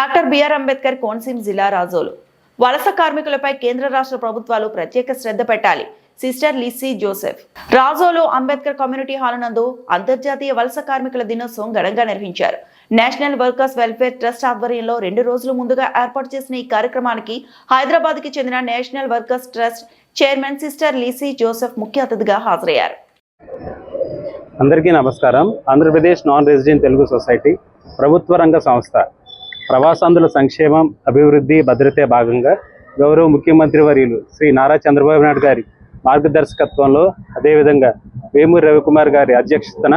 Doctor BR Ambedkar Konaseema జిల్లా రాజోలు. వలస కార్మికులపై కేంద్ర రాష్ట్ర ప్రభుత్వాలు ప్రత్యేక శ్రద్ధ పెట్టాలి సిస్టర్ లిస్సీ జోసెఫ్. రాజోలో అంబేద్కర్ కమ్యూనిటీ హాల్ నందు అంతర్జాతీయ వలస కార్మికుల దినోత్సవం ఘనంగా నిర్వహించారు. నేషనల్ వర్కర్స్ వెల్ఫేర్ ట్రస్ట్ ఆధ్వర్యంలో రెండు రోజుల ముందుగా ఏర్పాటు చేసిన ఈ కార్యక్రమానికి హైదరాబాద్కి చెందిన national workers trust chairman sister Lisy Joseph ముఖ్య అతిథిగా హాజరయ్యారు. అందరికీ నమస్కారం. Andhra Pradesh non resident Telugu society ప్రభుత్వ రంగ సంస్థ ప్రవాసాంధ్రుల సంక్షేమం అభివృద్ధి భద్రతే భాగంగా గౌరవ ముఖ్యమంత్రి వర్యులు శ్రీ నారా చంద్రబాబు నాయుడు గారి మార్గదర్శకత్వంలో అదేవిధంగా వేమూరి రవికుమార్ గారి అధ్యక్షతన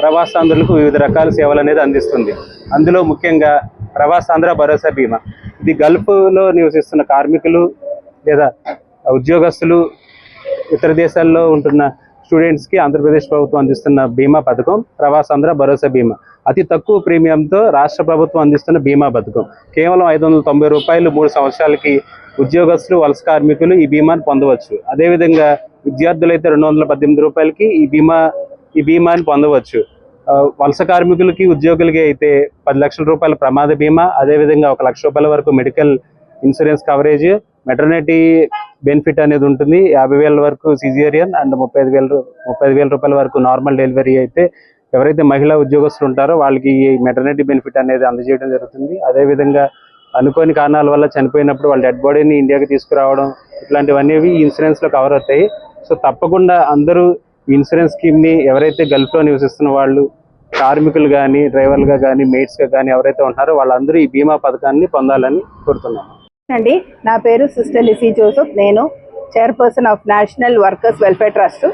ప్రవాసాంధ్రులకు వివిధ రకాల సేవలు అనేది అందిస్తుంది. అందులో ముఖ్యంగా ప్రవాసాంధ్ర భరోసా బీమా. ఇది గల్ఫ్లో నివసిస్తున్న కార్మికులు లేదా ఉద్యోగస్తులు ఇతర దేశాల్లో ఉంటున్న స్టూడెంట్స్కి ఆంధ్రప్రదేశ్ ప్రభుత్వం అందిస్తున్న బీమా పథకం ప్రవాసాంధ్ర భరోసా బీమా. అతి తక్కువ ప్రీమియంతో రాష్ట్ర ప్రభుత్వం అందిస్తున్న బీమా పథకం. కేవలం ఐదు వందల తొంభై రూపాయలు మూడు సంవత్సరాలకి ఉద్యోగస్తులు వలస కార్మికులు ఈ బీమాని పొందవచ్చు. అదేవిధంగా విద్యార్థులైతే రెండు వందల పద్దెనిమిది రూపాయలకి ఈ బీమా ఈ బీమాని పొందవచ్చు. వలస కార్మికులకి ఉద్యోగులకి అయితే పది లక్షల రూపాయల ప్రమాద బీమా అదేవిధంగా ఒక లక్ష రూపాయల వరకు medical insurance coverage maternity benefit అనేది ఉంటుంది. యాభై వేల వరకు సిజేరియన్ అండ్ ముప్పై వేల ముప్పై వేల రూపాయల వరకు నార్మల్ డెలివరీ అయితే ఎవరైతే మహిళా ఉద్యోగస్తులు ఉంటారో వాళ్ళకి ఈ మెటర్నిటీ బెనిఫిట్ అనేది అందజేయడం జరుగుతుంది. అదేవిధంగా అనుకోని కారణాల వల్ల చనిపోయినప్పుడు వాళ్ళ డెడ్ బాడీని ఇండియాకి తీసుకురావడం ఇట్లాంటివన్నీ ఇన్సూరెన్స్లో ఇన్సూరెన్స్లో కవర్ అవుతాయి. సో తప్పకుండా అందరూ ఇన్సూరెన్స్ స్కీమ్ని ఎవరైతే గల్ఫ్లో నివసిస్తున్న వాళ్ళు కార్మికులు కానీ డ్రైవర్లుగా కానీ మేట్స్ కానీ ఎవరైతే ఉంటారో వాళ్ళందరూ ఈ బీమా పథకాన్ని పొందాలని కోరుతున్నాను అండి నా పేరు సిస్టర్ లిసీ జోసఫ్. నేను chairperson of national workers welfare trust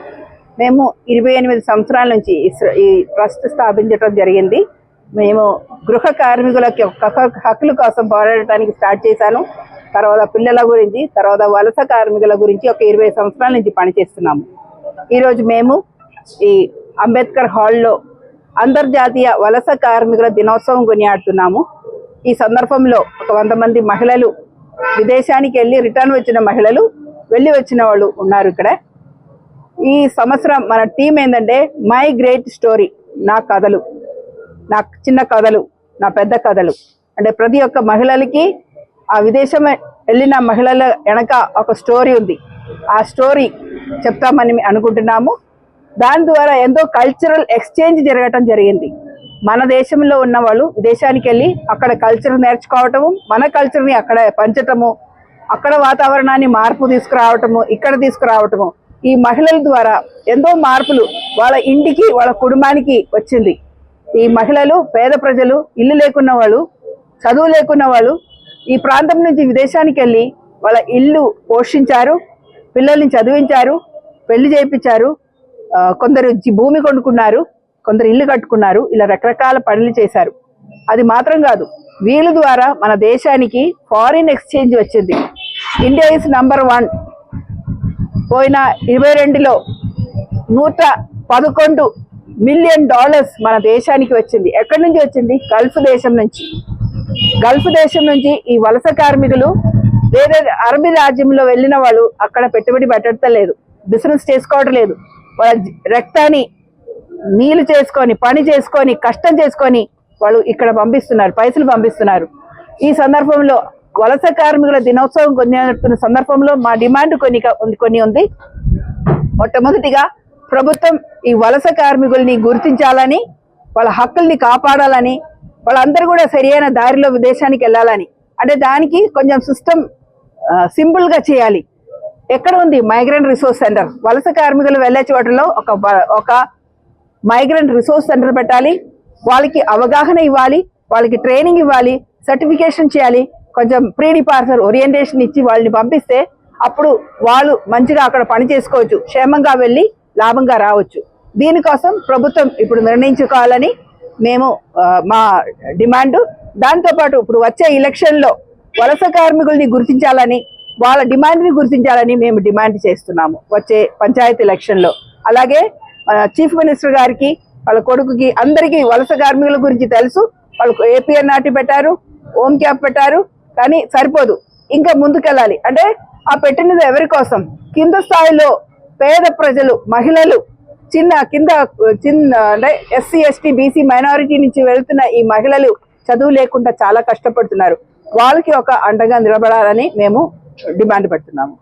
మేము ఇరవై ఎనిమిది సంవత్సరాల నుంచి ఈ ఈ ట్రస్ట్ స్థాపించడం జరిగింది. మేము గృహ కార్మికులకి హక్కు- హక్కుల కోసం పోరాడటానికి స్టార్ట్ చేశాను. తర్వాత పిల్లల గురించి తర్వాత వలస కార్మికుల గురించి ఒక ఇరవై సంవత్సరాల నుంచి పనిచేస్తున్నాము. ఈరోజు మేము ఈ అంబేద్కర్ హాల్లో అంతర్జాతీయ వలస కార్మికుల దినోత్సవం కొనియాడుతున్నాము. ఈ సందర్భంలో ఒక వంద మంది మహిళలు విదేశానికి వెళ్ళి రిటర్న్ వచ్చిన మహిళలు వెళ్ళి వచ్చిన వాళ్ళు ఉన్నారు ఇక్కడ. ఈ సంవత్సరం మన టీం ఏంటంటే మై గ్రేట్ స్టోరీ నా కథలు. నా చిన్న కథలు నా పెద్ద కథలు. అంటే ప్రతి ఒక్క మహిళలకి ఆ విదేశం వెళ్ళిన మహిళల వెనక ఒక స్టోరీ ఉంది. ఆ స్టోరీ చెప్తామని అనుకుంటున్నాము. దాని ద్వారా ఎంతో కల్చరల్ ఎక్స్చేంజ్ జరగటం జరిగింది. మన దేశంలో ఉన్న వాళ్ళు విదేశానికి వెళ్ళి అక్కడ కల్చర్ నేర్చుకోవటము మన కల్చర్ని అక్కడ పంచటము అక్కడ వాతావరణాన్ని మార్పు తీసుకురావటము ఇక్కడ తీసుకురావటము ఈ మహిళల ద్వారా ఎంతో మార్పులు వాళ్ళ ఇంటికి వాళ్ళ కుటుంబానికి వచ్చింది. ఈ మహిళలు పేద ప్రజలు ఇల్లు లేకున్న వాళ్ళు చదువు లేకున్న వాళ్ళు ఈ ప్రాంతం నుంచి విదేశానికి వెళ్ళి వాళ్ళ ఇల్లు పోషించారు పిల్లల్ని చదివించారు పెళ్ళి చేయించారు కొందరు భూమి కొనుక్కున్నారు కొందరు ఇల్లు కట్టుకున్నారు ఇలా రకరకాల పనులు చేశారు. అది మాత్రం కాదు వీళ్ళ ద్వారా మన దేశానికి ఫారిన్ ఎక్స్చేంజ్ వచ్చింది. ఇండియా ఇస్ నంబర్ వన్ పోయిన ఇరవై రెండులో నూట పదకొండు మిలియన్ డాలర్స్ మన దేశానికి వచ్చింది. ఎక్కడి నుంచి వచ్చింది? గల్ఫ్ దేశం నుంచి. గల్ఫ్ దేశం నుంచి ఈ వలస కార్మికులు వేరే అరబీ రాజ్యంలో వెళ్ళిన వాళ్ళు అక్కడ పెట్టుబడి పెట్టడం లేదు బిజినెస్ చేసుకోవడం లేదు వాళ్ళ రక్తాన్ని నీళ్ళు చేసుకొని పని చేసుకొని కష్టం చేసుకొని వాళ్ళు ఇక్కడ పంపిస్తున్నారు పైసలు పంపిస్తున్నారు. ఈ సందర్భంలో వలస కార్మికుల దినోత్సవం కొన్ని సందర్భంలో మా డిమాండ్ కొన్ని ఉంది కొన్ని ఉంది. మొట్టమొదటిగా ప్రభుత్వం ఈ వలస కార్మికుల్ని గుర్తించాలని వాళ్ళ హక్కుల్ని కాపాడాలని వాళ్ళందరూ కూడా సరియైన దారిలో విదేశానికి వెళ్ళాలని. అంటే దానికి కొంచెం సిస్టమ్ సింపుల్గా చేయాలి. ఎక్కడ ఉంది? Migrant resource centre. వలస కార్మికులు వెళ్ళే చోటలో ఒక ఒక మైగ్రెంట్ రిసోర్స్ సెంటర్ పెట్టాలి. వాళ్ళకి అవగాహన ఇవ్వాలి. వాళ్ళకి ట్రైనింగ్ ఇవ్వాలి. సర్టిఫికేషన్ చేయాలి. కొంచెం ప్రీ డిపార్చర్ ఓరియంటేషన్ ఇచ్చి వాళ్ళని పంపిస్తే అప్పుడు వాళ్ళు మంచిగా అక్కడ పని చేసుకోవచ్చు క్షేమంగా వెళ్ళి లాభంగా రావచ్చు. దీనికోసం ప్రభుత్వం ఇప్పుడు నిర్ణయించుకోవాలని మేము మా డిమాండ్. దాంతోపాటు ఇప్పుడు వచ్చే ఎలక్షన్లో వలస కార్మికుల్ని గుర్తించాలని వాళ్ళ డిమాండ్ని గుర్తించాలని మేము డిమాండ్ చేస్తున్నాము వచ్చే పంచాయతీ ఎలక్షన్లో అలాగే చీఫ్ మినిస్టర్ గారికి వాళ్ళ కొడుకుకి అందరికీ వలస కార్మికుల గురించి తెలుసు. వాళ్ళకు ఏపీఎన్ నాటి పెట్టారు హోమ్ క్యాప్ పెట్టారు. కానీ సరిపోదు. ఇంకా ముందుకెళ్ళాలి. అంటే ఆ పెట్టినది ఎవరి కోసం? కింద స్థాయిలో పేద ప్రజలు మహిళలు చిన్న కింద చిన్న అంటే ఎస్సీ ఎస్టీ బీసీ మైనారిటీ నుంచి వెళ్తున్న ఈ మహిళలు చదువు లేకుండా చాలా కష్టపడుతున్నారు. వాళ్ళకి ఒక అండగా నిలబడాలని మేము డిమాండ్ పెడుతున్నాము.